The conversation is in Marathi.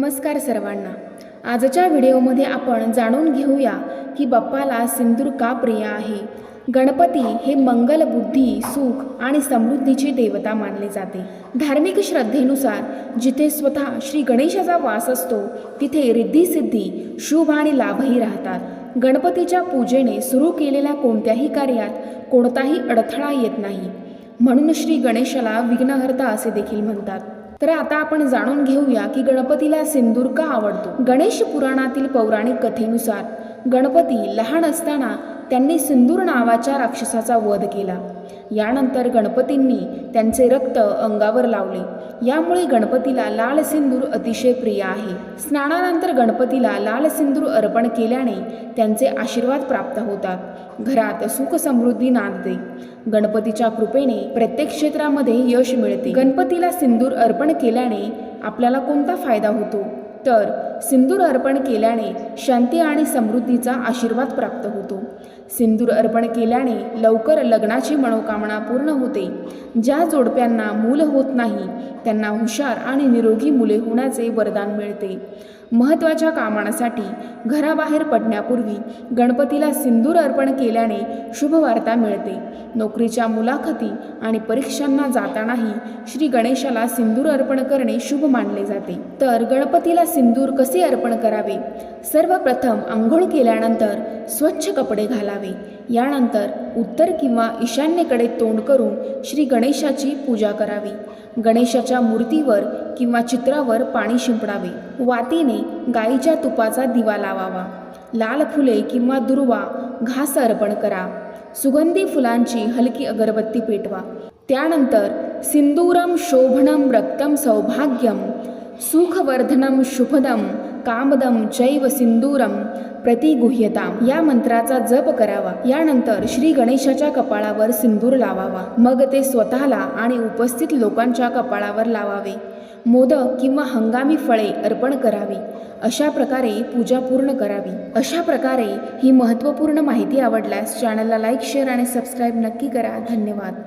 नमस्कार सर्वांना. आजच्या व्हिडिओमध्ये आपण जाणून घेऊया की बाप्पाला सिंदूर का प्रिय आहे? गणपती हे मंगल बुद्धी सुख आणि समृद्धीची देवता मानले जाते. धार्मिक श्रद्धेनुसार जिथे स्वतः श्री गणेशाचा वास असतो तिथे रिद्धिसिद्धी शुभ आणि लाभही राहतात. गणपतीच्या पूजेने सुरू केलेल्या कोणत्याही कार्यात कोणताही अडथळा येत नाही. म्हणून श्री गणेशाला विघ्नहर्ता असे देखील म्हणतात. तर आता आपण जाणून घेऊया की गणपतीला सिंदूर का आवडतो. गणेश पुराणातील पौराणिक कथेनुसार गणपती लहान असताना त्यांनी सिंदूर नावाच्या राक्षसाचा वध केला. यानंतर गणपतींनी त्यांचे रक्त अंगावर लावले. यामुळे गणपतीला लाल सिंदूर अतिशय प्रिय आहे. स्नानानंतर गणपतीला लाल सिंदूर अर्पण केल्याने त्यांचे आशीर्वाद प्राप्त होतात. घरात सुख समृद्धी नांदते. गणपतीच्या कृपेने प्रत्येक क्षेत्रामध्ये यश मिळते. गणपतीला सिंदूर अर्पण केल्याने आपल्याला कोणता फायदा होतो? तर सिंदूर अर्पण केल्याने शांती आणि समृद्धीचा आशीर्वाद प्राप्त होतो. सिंदूर अर्पण केल्याने लवकर लग्नाची मनोकामना पूर्ण होते. ज्या जोडप्यांना मूल होत नाही त्यांना हुशार आणि निरोगी मुले होण्याचे वरदान मिळते. महत्त्वाच्या कामांसाठी घराबाहेर पडण्यापूर्वी गणपतीला सिंदूर अर्पण केल्याने शुभवार्ता मिळते. नोकरीच्या मुलाखती आणि परीक्षांना जातानाही श्री गणेशाला सिंदूर अर्पण करणे शुभ मानले जाते. तर गणपतीला सिंदूर कसे अर्पण करावे? सर्वप्रथम आंघोळ केल्यानंतर स्वच्छ कपडे घालावे. यानंतर उत्तर किंवा ईशान्येकडे तोंड करून श्री गणेशाची पूजा करावी. गणेशाच्या मूर्तीवर किंवा चित्रावर पाणी शिंपडावे. वातीने गाईच्या तुपाचा दिवा लावावा. लाल फुले किंवा दुर्वा घास अर्पण करा. सुगंधी फुलांची हलकी अगरबत्ती पेटवा. त्यानंतर सिंदूरम शोभनम रक्तम सौभाग्यम सुखवर्धनम शुभदम कामदम जैव सिंदूरम प्रतिगुह्यताम. या मंत्राचा जप करावा. यानंतर श्री गणेशाच्या कपाळावर सिंदूर लावावा. मग ते स्वतःला आणि उपस्थित लोकांच्या कपाळावर लावावे. मोदक किंवा हंगामी फळे अर्पण करावी. अशा प्रकारे पूजा पूर्ण करावी. अशा प्रकारे ही महत्त्वपूर्ण माहिती आवडल्यास चॅनलला लाईक शेअर आणि सबस्क्राईब नक्की करा. धन्यवाद.